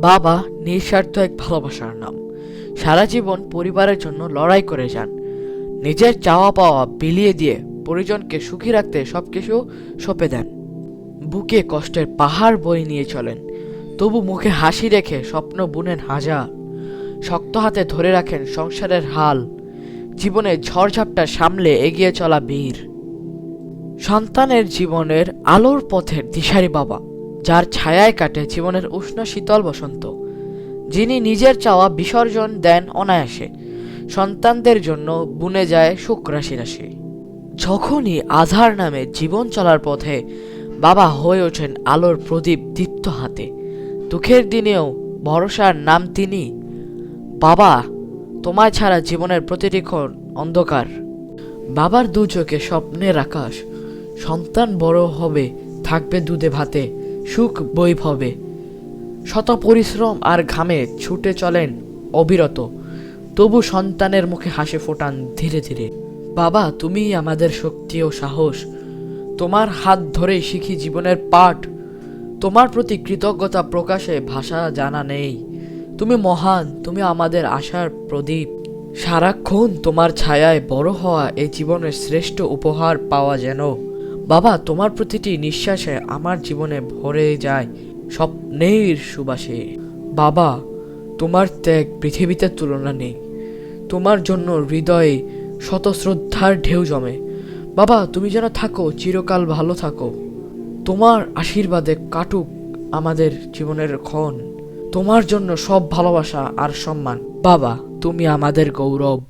বাবা নিঃস্বার্থ এক ভালোবাসার নাম। সারা জীবন পরিবারের জন্য লড়াই করে যান। নিজের চাওয়া পাওয়া বিলিয়ে দিয়ে পরিজনকে সুখী রাখতে সবকিছু সঁপে দেন। বুকে কষ্টের পাহাড় বই নিয়ে চলেন। তবু মুখে হাসি রেখে স্বপ্ন বুনেন হাজার। শক্ত হাতে ধরে রাখেন সংসারের হাল। জীবনের ঝড়ঝাপটা সামলে এগিয়ে চলা বীর। সন্তানের জীবনের আলোর পথের দিশারি বাবা। যার ছায়ায় কাটে জীবনের উষ্ণ শীতল বসন্ত। যিনি নিজের চাওয়া বিসর্জন দেন অনায়াসে। সন্তানদের জন্য বুনে যায় সুখ রাশি রাশি। যখনই আধার নামে জীবন চলার পথে বাবা হয়ে ওঠেন আলোর প্রদীপ দীপ্ত হাতে। দুঃখের দিনেও ভরসার নাম তিনি। বাবা, তোমায় ছাড়া জীবনের প্রতিটি ক্ষণ অন্ধকার। বাবার দু চোখে স্বপ্নের আকাশ। সন্তান বড় হবে, থাকবে দুধে ভাতে। সুখ বৈভবে। শত পরিশ্রম আর ঘামে ছুটে চলেন অবিরত। তবু সন্তানের মুখে হাসি ফোটান ধীরে ধীরে। বাবা, তুমি আমাদের শক্তি ও সাহস। তোমার হাত ধরেই শিখি জীবনের পাঠ। তোমার প্রতি কৃতজ্ঞতা প্রকাশে ভাষা জানা নেই। তুমি মহান, তুমি আমাদের আশার প্রদীপ। সারাক্ষণ তোমার ছায়ায় বড় হওয়া এই জীবনের শ্রেষ্ঠ উপহার পাওয়া যেন। বাবা, তোমার প্রতিটি নিঃশ্বাসে আমার জীবনে ভরে যায় স্বপ্নের সুবাসে। বাবা, তোমার ত্যাগ পৃথিবীতে তুলনা নেই। তোমার জন্য হৃদয়ে শত শ্রদ্ধার ঢেউ জমে। বাবা, তুমি যেন থাকো, চিরকাল ভালো থাকো। তোমার আশীর্বাদে কাটুক আমাদের জীবনের ক্ষণ। তোমার জন্য সব ভালোবাসা আর সম্মান। বাবা, তুমি আমাদের গৌরব।